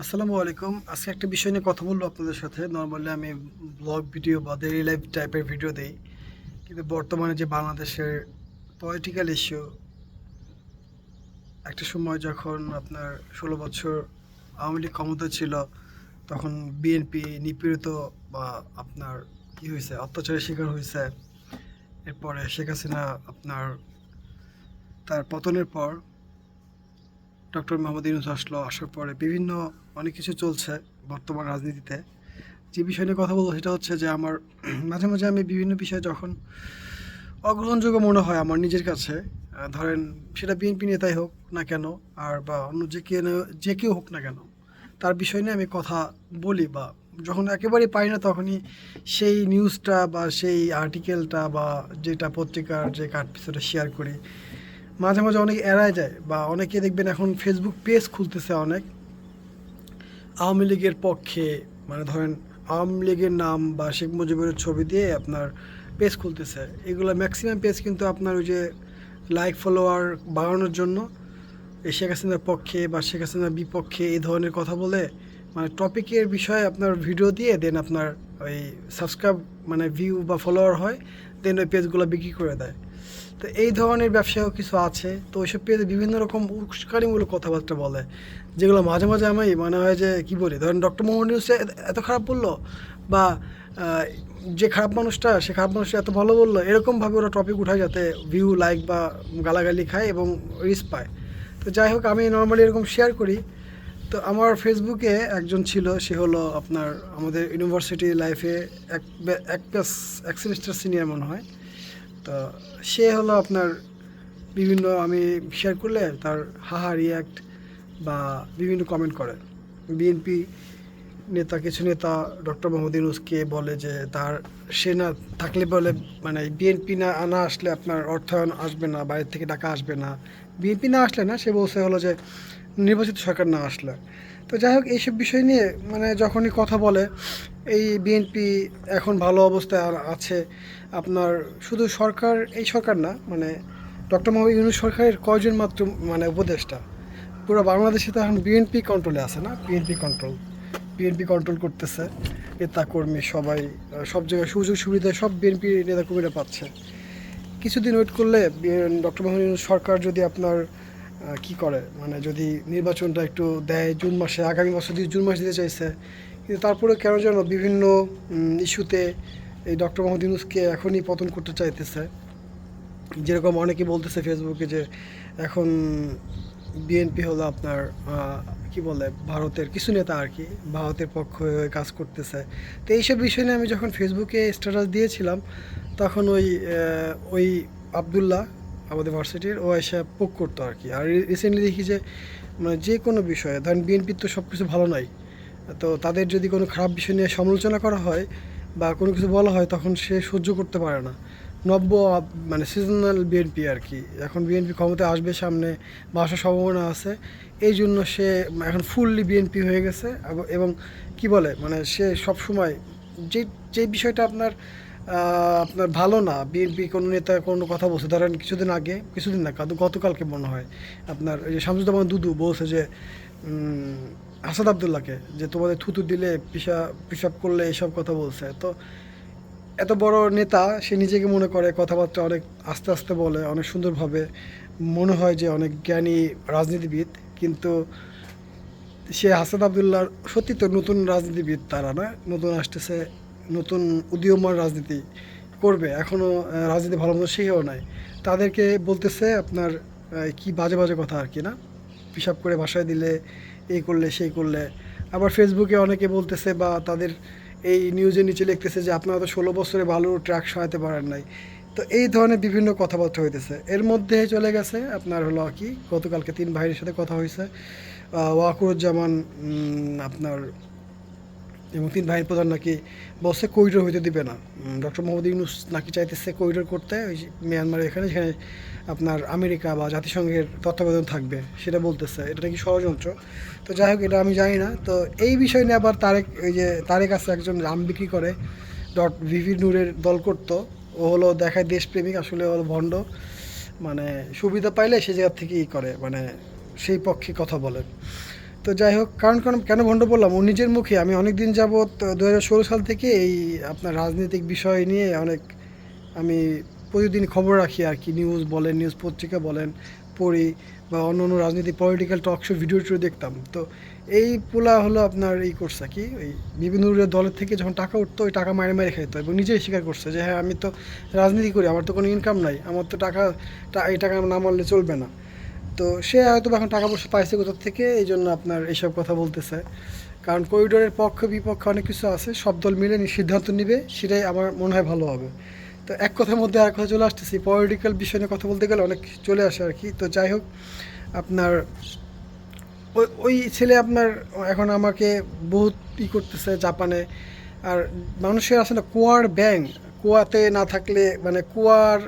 আসসালামু আলাইকুম। আজকে একটা বিষয় নিয়ে কথা বলব আপনাদের সাথে। নর্মালি আমি ব্লগ ভিডিও বা ডেইলি লাইফ টাইপের ভিডিও দিই। কিন্তু বর্তমানে যে বাংলাদেশের পলিটিক্যাল ইস্যু একটা সময় যখন আপনার ষোলো বছর আওয়ামী লীগ ক্ষমতা ছিল, তখন বিএনপি নিপীড়িত বা আপনার কি হয়েছে, অত্যাচারের শিকার হয়েছে। এরপরে শেখ হাসিনা আপনার তার পতনের পর ডক্টর মোহাম্মদ ইউনুস আসলো, আসার পরে বিভিন্ন অনেক কিছু চলছে বর্তমান রাজনীতিতে। যে বিষয় নিয়ে কথা বলব সেটা হচ্ছে যে আমার মাঝে মাঝে আমি বিভিন্ন বিষয়ে যখন অগ্রহণযোগ্য মনে হয় আমার নিজের কাছে ধরেন সেটা বিএনপি নেতাই হোক না কেন, আর বা অন্য যে কে যে কেউ হোক না কেন, তার বিষয় নিয়ে আমি কথা বলি বা যখন একেবারেই পাই না তখনই সেই নিউজটা বা সেই আর্টিকেলটা বা যেটা পত্রিকার যে কার্ড পিছনে শেয়ার করি। মাঝে মাঝে অনেক এড়ায় যায় বা অনেকে দেখবেন এখন ফেসবুক পেজ খুলতেছে অনেক। আওয়ামী লীগের পক্ষে মানে ধরেন আওয়ামী লীগের নাম বা শেখ মুজিবের ছবি দিয়ে আপনার পেজ খুলতেছে। এগুলো ম্যাক্সিমাম পেজ কিন্তু আপনার ওই যে লাইক ফলোয়ার বাড়ানোর জন্য। এই শেখ হাসিনার পক্ষে বা শেখ হাসিনার বিপক্ষে এই ধরনের কথা বলে মানে টপিকের বিষয়ে আপনার ভিডিও দিয়ে দেন আপনার ওই সাবস্ক্রাইব মানে ভিউ বা ফলোয়ার হয় দেন ওই পেজগুলো বিক্রি করে দেয়। তো এই ধরনের ব্যবসাও কিছু আছে। তো ওইসব পেজে বিভিন্ন রকম উস্কানিমূলক কথাবার্তা বলে, যেগুলো মাঝে মাঝে আমি মনে হয় যে, কি বলি? ধরেন ডক্টর মোহাম্মদ ইউনুস এত খারাপ বলল বা যে খারাপ মানুষটা, সে খারাপ মানুষটা এত ভালো বলল, এরকমভাবে ওরা টপিক উঠায় যাতে ভিউ লাইক বা গালাগালি খায় এবং রিস পায়। তো যাই হোক, আমি নর্মালি এরকম শেয়ার করি। তো আমার ফেসবুকে একজন ছিল, সে হলো আপনার আমাদের ইউনিভার্সিটি লাইফে এক এক এক সেমিস্টার সিনিয়র মনে হয়। তো সে হলো আপনার বিভিন্ন, আমি শেয়ার করলে তার হাহা রিয়াক্ট বা বিভিন্ন কমেন্ট করে। বিএনপি নেতা, কিছু নেতা ডক্টর মোহাম্মদ ইউনুসকে বলে যে তার সে না থাকলে বলে মানে বিএনপি না না আসলে আপনার অর্থায়ন আসবে না, বাইরে থেকে টাকা আসবে না। বিএনপি না আসলে না, সে বলছে হলো যে নির্বাচিত সরকার না আসলে। তো যাই হোক, এইসব বিষয় নিয়ে মানে যখনই কথা বলে এই বিএনপি এখন ভালো অবস্থায় আছে। আপনার শুধু সরকার, এই সরকার না মানে ডক্টর মোহাম্মদ ইউনুস সরকারের কয়জন মাত্র মানে উপদেষ্টা? পুরো বাংলাদেশে তো এখন বিএনপি কন্ট্রোলে আছে না? বিএনপি কন্ট্রোল বিএনপি কন্ট্রোল করতেছে। নেতা কর্মী সবাই সব জায়গায় সুযোগ সুবিধা সব বিএনপি নেতা কর্মীরা পাচ্ছে। কিছুদিন ওয়েট করলে ডক্টর মোহাম্মদ ইউনূস সরকার যদি আপনার কি করে? মানে যদি নির্বাচনটা একটু দেয়, জুন মাসে, আগামী বছর দিয়ে জুন মাসে দিতে চাইছে কিন্তু তারপরে কেন যেন বিভিন্ন ইস্যুতে এই ডক্টর মোহাম্মদ ইউনুসকে এখনই পতন করতে চাইতেছে। যেরকম অনেকে বলতেছে ফেসবুকে যে এখন বিএনপি হলো আপনার কি বলে, ভারতের কিছু নেতা আর কি, ভারতের পক্ষ হয়ে কাজ করতেছে। তো এইসব বিষয় নিয়ে আমি যখন ফেসবুকে স্ট্যাটাস দিয়েছিলাম, তখন ওই ওই আবদুল্লাহ আমাদের ভার্সিটির, ও এসে পোক করতো আর কি। আর রিসেন্টলি দেখি যে মানে যে কোনো বিষয়ে, ধরেন বিএনপির তো সব কিছু ভালো নয় তো তাদের যদি কোনো খারাপ বিষয় নিয়ে সমালোচনা করা হয় বা কোনো কিছু বলা হয়, তখন সে সহ্য করতে পারে না। নব্য মানে সিজনাল বিএনপি আর কি। এখন বিএনপি ক্ষমতায় আসবে সামনে বা আসার সম্ভাবনা আছে। এই জন্য সে এখন ফুললি বিএনপি হয়ে গেছে এবং কি বলে মানে সে সব সময় যে যে বিষয়টা আপনার আপনার ভালো না বিএনপি কোনো নেতা কোনো কথা বলছে, ধরেন কিছুদিন আগে, কিছুদিন না গতকালকে মনে হয়, আপনার এই যে শামসুজ্জামান দুদু বলছে যে আসাদ আবদুল্লাহকে, যে তোমাদের থুতু দিলে পিসা, পিসাব করলে এসব কথা বলছে। তো এত বড় নেতা, সে নিজেকে মনে করে কথাবার্তা অনেক আস্তে আস্তে বলে, অনেক সুন্দরভাবে। মনে হয় যে অনেক জ্ঞানী রাজনীতিবিদ, কিন্তু সে হাসান আবদুল্লাহ সত্যি তো নতুন রাজনীতিবিদ তারা না? নতুন আসতেছে, নতুন উদীয়মান রাজনীতি করবে। এখনও রাজনীতি ভালো মতো শিখেও নাই। তাদেরকে বলতেছে আপনার কি বাজে বাজে কথা আর কি না? পিসাব করে বাসায় দিলে, এই করলে, সেই করলে। আবার ফেসবুকে অনেকে বলতেছে বা তাদের এই নিউজের নিচে লিখতেছে যে, আপনারা তো ষোলো বছরে ভালো ট্র্যাক সহায়তে পারেন নাই। তো এই ধরনের বিভিন্ন কথাবার্তা হইতেছে। এর মধ্যে চলে গেছে আপনার হলো কি, গতকালকে তিন ভাইয়ের সাথে কথা হয়েছে ওয়াকুরুজ্জামান আপনার এবং তিন ভাইয়ের প্রধান নাকি বলছে করিডোর হইতে দিবে না। ডক্টর মোহাম্মদ ইউনুস নাকি চাইতেছে করিডোর করতে, ওই মিয়ানমারের এখানে, সেখানে আপনার আমেরিকা বা জাতিসংঘের তত্ত্বাবধান থাকবে, সেটা বলতেছে। এটা নাকি ষড়যন্ত্র? তো যাই হোক, এটা আমি জানি না। তো এই বিষয় নিয়ে আবার তারেক এই যে তারেক আছে, একজন রাম বিক্রি করে, ডট ভিভি নূরের দল করতো। ও হলো দেখায় দেশপ্রেমিক, আসলে হলো ভণ্ড। মানে সুবিধা পাইলে সে জায়গার থেকেই করে মানে সেই পক্ষে কথা বলে। তো যাই হোক, কারণ কারণ কেন ভণ্ড বললাম? ও নিজের মুখে। আমি অনেক দিন যাবৎ দু হাজার ষোলো সাল থেকে এই আপনার রাজনৈতিক বিষয় নিয়ে অনেক আমি প্রতিদিন খবর রাখি আর কি। নিউজ বলেন, নিউজ পত্রিকা বলেন, পড়ি বা অন্য অন্য রাজনীতি পলিটিক্যাল টক শো ভিডিও টিডিও দেখতাম। তো এই পোলা হলো আপনার এই করছে কি, ওই বিভিন্ন দলের থেকে যখন টাকা উঠতো, ওই টাকা মারে মারে খাইতো এবং নিজেই স্বীকার করছে যে হ্যাঁ আমি তো রাজনীতি করি, আমার তো কোনো ইনকাম নাই, আমার তো টাকা এই টাকা না মারলে চলবে না। তো সে হয়তো এখন টাকা পয়সা পাইছে কোথার থেকে এই জন্য আপনার এইসব কথা বলতেছে। কারণ করিডোরের পক্ষ, বিপক্ষে অনেক কিছু আছে, সব দল মিলে সিদ্ধান্ত নিবে, সেটাই আমার মনে হয় ভালো হবে। তো এক কথার মধ্যে আর কথা চলে আসতেছি পলিটিক্যাল বিষয় নিয়ে কথা বলতে গেলে অনেক চলে আসে আর কি। তো যাই হোক, আপনার ওই ওই ছেলে আপনার এখন আমাকে বহুত ই করতেছে জাপানে। আর মানুষের আসলে কুয়ার ব্যাং কুয়াতে না থাকলে মানে কুয়ার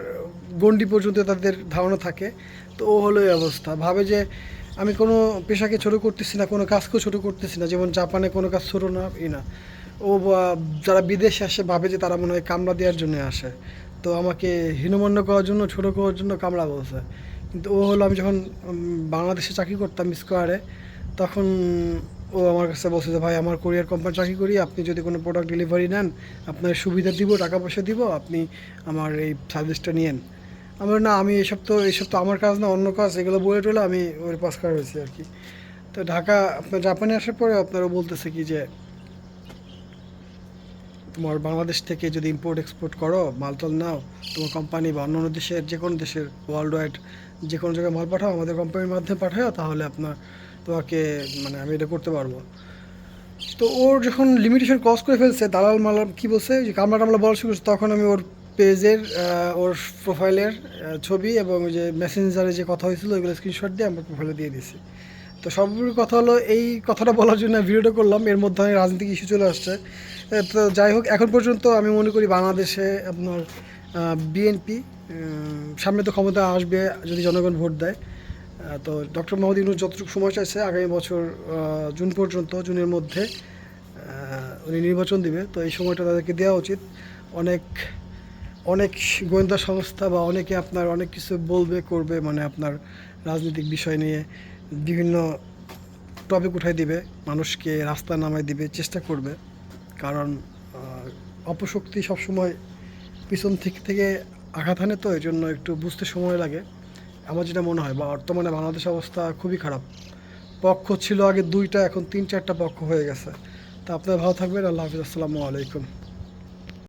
গন্ডি পর্যন্ত তাদের ধারণা থাকে। তো ও হলো এই অবস্থা। ভাবে যে আমি কোনো পেশাকে ছোট করতেছি না, কোনো কাজকেও ছোট করতেছি না, যেমন জাপানে কোনো কাজ ছোট না, ই না। ও যারা বিদেশে আসে, ভাবে যে তারা মনে হয় কামড়া দেওয়ার জন্য আসে। তো আমাকে হীনমন্য করার জন্য, ছোট করার জন্য কামড়া বলছে। কিন্তু ও হলো, আমি যখন বাংলাদেশে চাকরি করতাম স্কোয়ারে, তখন ও আমার কাছে বলছে যে, ভাই, আমার কোরিয়ার কোম্পানি চাকরি করি, আপনি যদি কোনো প্রোডাক্ট ডেলিভারি নেন, আপনার সুবিধা দিব, টাকা পয়সা দিব, আপনি আমার এই সার্ভিসটা নিয়েন। আমার না, আমি এসব তো এসব তো আমার কাজ না, অন্য কাজ, এগুলো বলে টলে আমি ওর পাস করা হয়েছি আর কি। তো ঢাকা, আপনার জাপানে আসার পরে আপনারা বলতেছে কি যে, তোমার বাংলাদেশ থেকে যদি ইম্পোর্ট এক্সপোর্ট করো মালটাল নাও, তোমার কোম্পানি বা অন্য অন্য দেশের, যে কোনো দেশের ওয়ার্ল্ড ওয়াইড যে কোনো জায়গায় মাল পাঠাও, আমাদের কোম্পানির মাধ্যমে পাঠাও, তাহলে আপনার, তোমাকে মানে আমি এটা করতে পারব। তো ওর যখন লিমিটেশন ক্রস করে ফেলছে, দালাল মালাল কী বলছে, যে কামলা টামলা বলা শুরু তখন আমি ওর পেজের ওর প্রোফাইলের ছবি এবং যে মেসেঞ্জারে যে কথা হয়েছিল, ওইগুলো স্ক্রিনশট দিয়ে আমার প্রোফাইলে দিয়ে দিছি তো সর্বোপরি কথা হলো, এই কথাটা বলার জন্য ভিডিওটা করলাম, এর মধ্যে অনেক রাজনৈতিক ইস্যু চলে আসছে। তো যাই হোক, এখন পর্যন্ত আমি মনে করি বাংলাদেশে আপনার বিএনপি সামনে তো ক্ষমতা আসবে যদি জনগণ ভোট দেয়। তো ডক্টর মোহাম্মদ ইউনুস যতটুকু সময় চাইছে, আগামী বছর জুন পর্যন্ত, জুনের মধ্যে উনি নির্বাচন দিবে। তো এই সময়টা তাদেরকে দেওয়া উচিত। অনেক অনেক গোয়েন্দা সংস্থা বা অনেকে আপনার অনেক কিছু বলবে, করবে মানে আপনার রাজনৈতিক বিষয় নিয়ে বিভিন্ন টপিক উঠাই দিবে, মানুষকে রাস্তা নামাই দিবে, চেষ্টা করবে। কারণ অপশক্তি সবসময় পিছন থেকে থেকে আঘাত হানে তো এই জন্য একটু বুঝতে সময় লাগে। আমার যেটা মনে হয় বা বর্তমানে বাংলাদেশ অবস্থা খুবই খারাপ। পক্ষ ছিল আগে দুইটা, এখন তিন চারটা পক্ষ হয়ে গেছে। তা আপনারা ভালো থাকবেন, আল্লাহ হাফিজ, আসসালামু আলাইকুম।